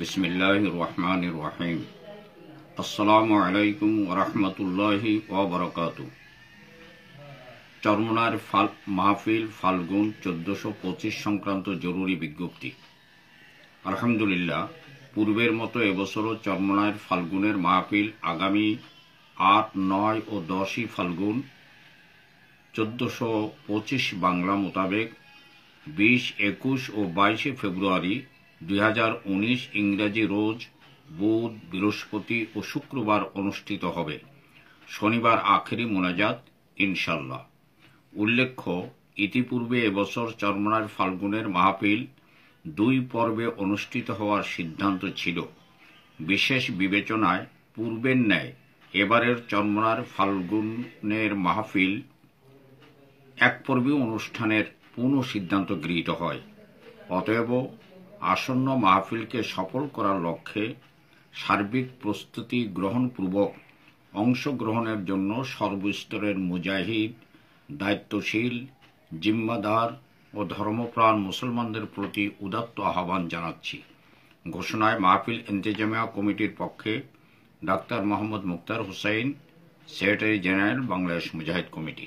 বিসমিল্লাহ রহমান রহিম আসসালামু আলাইকুম রহমতুল্লাহি ওবরকাত চরমনার ফাল, মাহফিল ফাল্গুন চোদ্দশো পঁচিশ সংক্রান্ত জরুরি বিজ্ঞপ্তি। আলহামদুলিল্লাহ, পূর্বের মতো এবছরও চরমনার ফাল্গুনের মাহফিল আগামী আট, নয় ও দশই ফাল্গুন চোদ্দশো পঁচিশ বাংলা মোতাবেক বিশ, একুশ ও বাইশে ফেব্রুয়ারি দুই ইংরাজি রোজ বুধ, বৃহস্পতি ও শুক্রবার অনুষ্ঠিত হবে। শনিবার আখেরি মোনাজাত ইনশাল্লাহ উল্লেখ্য, ইতিপূর্বে এবছর চরমনার ফাল্গুনের মাহফিল দুই পর্বে অনুষ্ঠিত হওয়ার সিদ্ধান্ত ছিল। বিশেষ বিবেচনায় পূর্বের ন্যায় এবারের চরমনার ফাল্গুনের মাহফিল এক পর্বীয় অনুষ্ঠানের পুনঃ সিদ্ধান্ত গৃহীত হয়। অতএব আসন্ন মাহফিলকে সফল করার লক্ষ্যে সার্বিক প্রস্তুতি গ্রহণপূর্বক অংশগ্রহণের জন্য সর্বস্তরের মুজাহিদ, দায়িত্বশীল, জিম্মাদার ও ধর্মপ্রাণ মুসলমানদের প্রতি উদাত্ত আহ্বান জানাচ্ছি। ঘোষণায় মাহফিল ইন্তেজামিয়া কমিটির পক্ষে doctor Mohammad Muktar Hussain, secretary general, Bangladesh Mujahid committee.